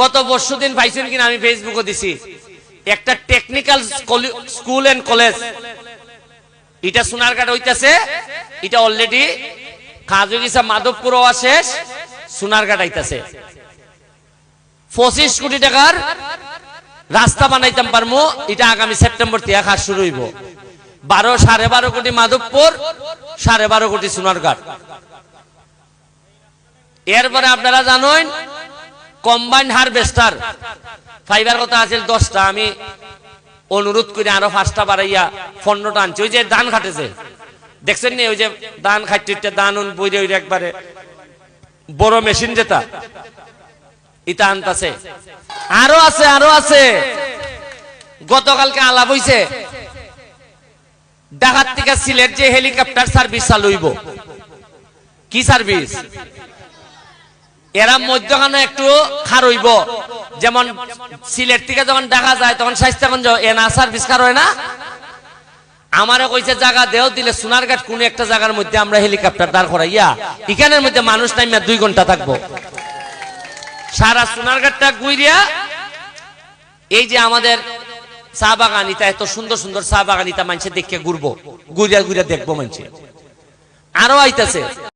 গত পরশু দিন পাইছেন কিনা আমি ফেসবুকে দিছি। একটা টেকনিক্যাল স্কুল এন্ড কলেজ এটা সোনারঘাট হইতাছে, এটা অলরেডি কাজ গেছে মাধবপুর শেষ সোনারঘাট আইতাছে। পঁচিশ কোটি টাকার রাস্তা বানাইতাম পারমু, এটা আগামী সেপ্টেম্বর থেকে কাজ শুরু হইব। বারো, সাড়ে বারো কোটি মাধবপুর, সাড়ে বারো কোটি সোনারঘাট। এরপরে আপনারা জানেন কম্বাইন্ড হারভেস্টার। ফাইবার কথা আছে দশটা, আমি অনুরোধ করে আরও পাঁচটা বাড়াইয়া পণ্যটা আনছি। ওই যে ধান খাটেছে। দেখছেন নি, ওই যে ধান খাইতে ধান বইরে ওই একবারে বড় মেশিন যেটা, ইটা আনতাছে। আরও আছে আরও আছে। গতকালকে আলাপ হইছে। ঢাকার থেকে সিলেট যে হেলিকপ্টার সার্ভিস চালু হইব। কি সার্ভিস? এরা মধ্যখানে একটু খার হইব যেমন সিলেট থেকে যখন দেখা যায়, তখন স্বাস্থ্যগঞ্জ এনা সার্ভিস খার হয় না? আমারে কইছে জায়গা দেও, দিলে সোনারঘাট কোন একটা জায়গার মধ্যে আমরা হেলিকপ্টার দাঁড় করাইয়া, এখানের মধ্যে মানুষ নামিয়া দুই ঘণ্টা থাকব। সারা সোনারঘাটটা গুইরিয়া, এই যে আমাদের চা বাগান ইটা এত সুন্দর সুন্দর চা বাগান ইটা মানুষের দেখে ঘুরবো। গুড়িয়া গুড়িয়া দেখব মানুষে। আরও আইতাছে।